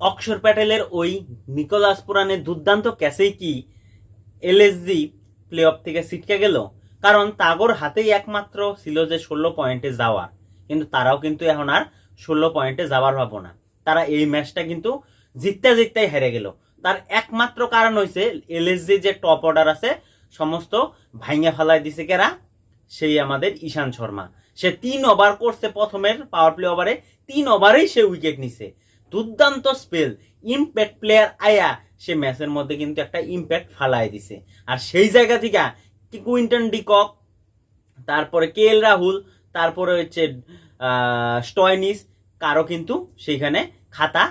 অক্ষর প্যাটেলের ওই নিকোলাস পুরানের দুর্দান্ত ক্যাসেই কি এলএসজি প্লে অফ থেকে ছিটকে গেল? কারণ তাগর হাতেই একমাত্র ছিল যে ষোলো পয়েন্টে যাওয়ার। কিন্তু তারাও কিন্তু এখন আর ষোলো পয়েন্টে যাওয়ার ভাবো না। তারা এই ম্যাচটা কিন্তু জিততে জিততেই হেরে গেল। তার একমাত্র কারণ হয়েছে এলএসজি যে টপ অর্ডার আছে, সমস্ত ভাইঙ্গা ফালাই দিছে কেরা? সেই আমাদের ঈশান শর্মা। সে তিন ওভার করছে প্রথমের পাওয়ার প্লে ওভারে তিন ওভারেই সে উইকেট নিছে। দুর্দান্ত স্পেল ইম্প্যাক্ট প্লেয়ার আয়া, সে ম্যাচের মধ্যে কিন্তু একটা ইম্প্যাক্ট ফালাই দিছে। আর সেই জায়গা থেকে কুইন্টন ডিকক তারপরে কে এল রাহুল তারপরে হচ্ছে স্টয়নিস কারও কিন্তু সেইখানে খাতা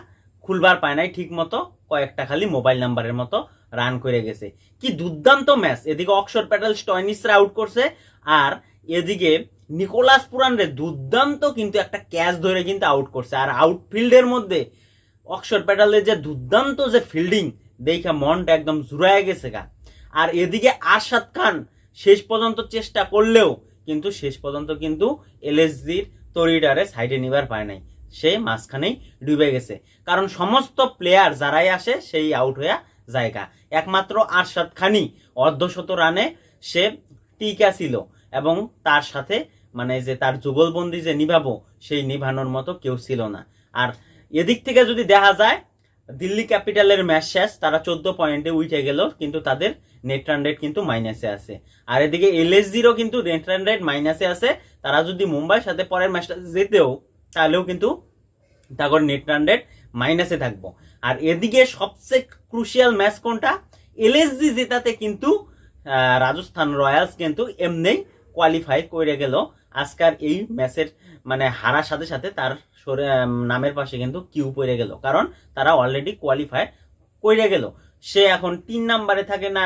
খুলবার পায় নাই ঠিক মতো কয়েকটা খালি মোবাইল নাম্বারের মতো রান করে গেছে। কি দুর্দান্ত ম্যাচ এদিকে অক্সর প্যাটেল স্টয়নিসরা আউট করছে, আর এদিকে নিকোলাস পুরানরে দুর্দান্ত কিন্তু একটা ক্যাচ ধরে কিন্তু আউট করছে। আর আউটফিল্ডের মধ্যে অক্ষর প্যাটেলের যে দুর্দান্ত যে ফিল্ডিং দেখে মনটা একদম জুড়ায় গেছে গা। আর এদিকে আরশাদ খান শেষ পর্যন্ত চেষ্টা করলেও কিন্তু শেষ পর্যন্ত কিন্তু এলএসজির তরিডারে সাইডে নিবার পায় নাই। সে মাঝখানেই ডুবে গেছে। কারণ সমস্ত প্লেয়ার যারাই আসে সেই আউট হইয়া জায়গা একমাত্র আরশাদ খানই অর্ধশত রানে সে টিকা ছিল এবং তার সাথে মানে যে তার যুগলবন্দি যে নিভাবো, সেই নিভানোর মতো কেউ ছিল না। আর এদিক থেকে যদি দেখা যায়, দিল্লি ক্যাপিটালের ম্যাচ শেষ, তারা চোদ্দ পয়েন্টে উঠে গেল, কিন্তু তাদের নেট রান রেট কিন্তু মাইনাসে আছে। আর এদিকে এলএসজিরও কিন্তু নেট রান রেট মাইনাসে আছে। তারা যদি মুম্বাইয়ের সাথে পরের ম্যাচটা যেতেও তাহলেও কিন্তু তাগর নেট রান রেট মাইনাসে থাকব। আর এদিকে সবচেয়ে ক্রুশিয়াল ম্যাচ কোনটা? এলএসজি জেতাতে কিন্তু রাজস্থান রয়্যালস কিন্তু এমনি কোয়ালিফাই করে গেল। আজকার এই ম্যাচের মানে হারার সাথে সাথে তার নামের পাশে কিন্তু কিউ পড়ে গেল। কারণ তারা অলরেডি কোয়ালিফাই করে গেল। সে এখন তিন নাম্বারে থাকে না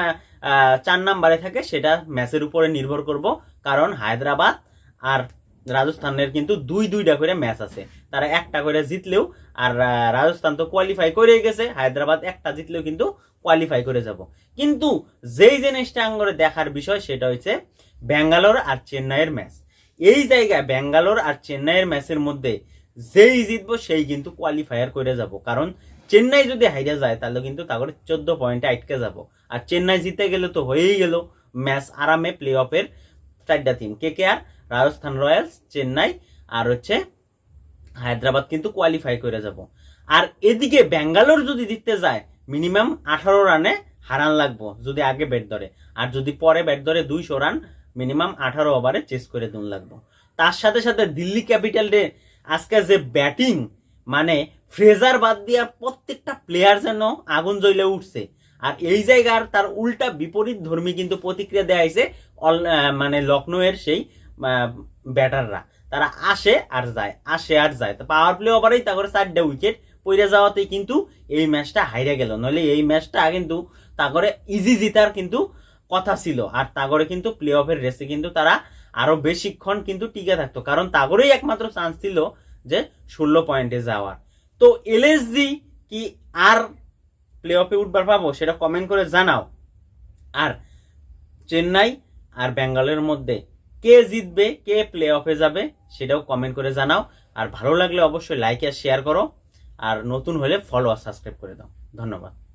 চার নাম্বারে থাকে, সেটা ম্যাচের উপরে নির্ভর করব। কারণ হায়দ্রাবাদ আর রাজস্থানের কিন্তু দুই দুইটা করে ম্যাচ আছে। তারা একটা করে জিতলেও আর রাজস্থান তো কোয়ালিফাই করে গেছে। হায়দ্রাবাদ একটা জিতলেও কিন্তু কোয়ালিফাই করে যাব। কিন্তু যেই জিনিসটা আঙ্গরে দেখার বিষয়, সেটা হচ্ছে ব্যাঙ্গালোর আর চেন্নাইয়ের ম্যাচ এই জায়গায় ব্যাঙ্গালোর আর চেন্নাইয়ের ম্যাচের মধ্যে যেই জিতবো, সেই কিন্তু কোয়ালিফায়ার করে যাব। কারণ চেন্নাই যদি হাইরা যায়, তাহলে কিন্তু তারপরে চোদ্দ পয়েন্টে আটকে যাব। আর চেন্নাই জিতে গেলে তো হয়েই গেল ম্যাচ আরামে প্লে অফের চারটা team K K R Rajasthan Royals, Chennai আর হচ্ছে হায়দ্রাবাদ কিন্তু কোয়ালিফাই করে যাব। আর এদিকে ব্যাঙ্গালোর যদি জিততে যায় মিনিমাম আঠারো রানে হারান লাগবো, যদি আগে ব্যাট ধরে। আর যদি পরে ব্যাট ধরে দুইশো রান মিনিমাম আঠারো ওভারে চেস করে দুন লাগবো। তার সাথে সাথে দিল্লি ক্যাপিটালে আজকে যে ব্যাটিং মানে ফ্রেজার বাদ দিয়া প্রত্যেকটা প্লেয়ার যেন আগুন জ্বলে উঠছে। আর এই জায়গার তার উল্টা বিপরীত ধর্মী কিন্তু প্রতিক্রিয়া দেয়া হয়েছে মানে লখনৌয়ের সেই ব্যাটাররা। তারা আসে আর যায়, আসে আর যায়। তো পাওয়ার প্লে ওভারেই তারপরে চারটা উইকেট পড়ে যাওয়াতেই কিন্তু এই ম্যাচটা হাইরে গেল। নইলে এই ম্যাচটা কিন্তু তারপরে ইজি জিতার কিন্তু কথা ছিল। আর তাগরে কিন্তু প্লে অফের রেসে কিন্তু তারা আরও বেশিক্ষণ কিন্তু টিকে থাকতো। কারণ তাগরেই একমাত্র চান্স ছিল যে ষোলো পয়েন্টে যাওয়ার। তো এলএসজি কি আর প্লে অফে উঠবার পাবো সেটা কমেন্ট করে জানাও। আর চেন্নাই আর ব্যাঙ্গালোরের মধ্যে কে জিতবে, কে প্লে অফে যাবে সেটাও কমেন্ট করে জানাও। আর ভালো লাগলে অবশ্যই লাইক আর শেয়ার করো। আর নতুন হলে ফলো আর সাবস্ক্রাইব করে দাও। ধন্যবাদ।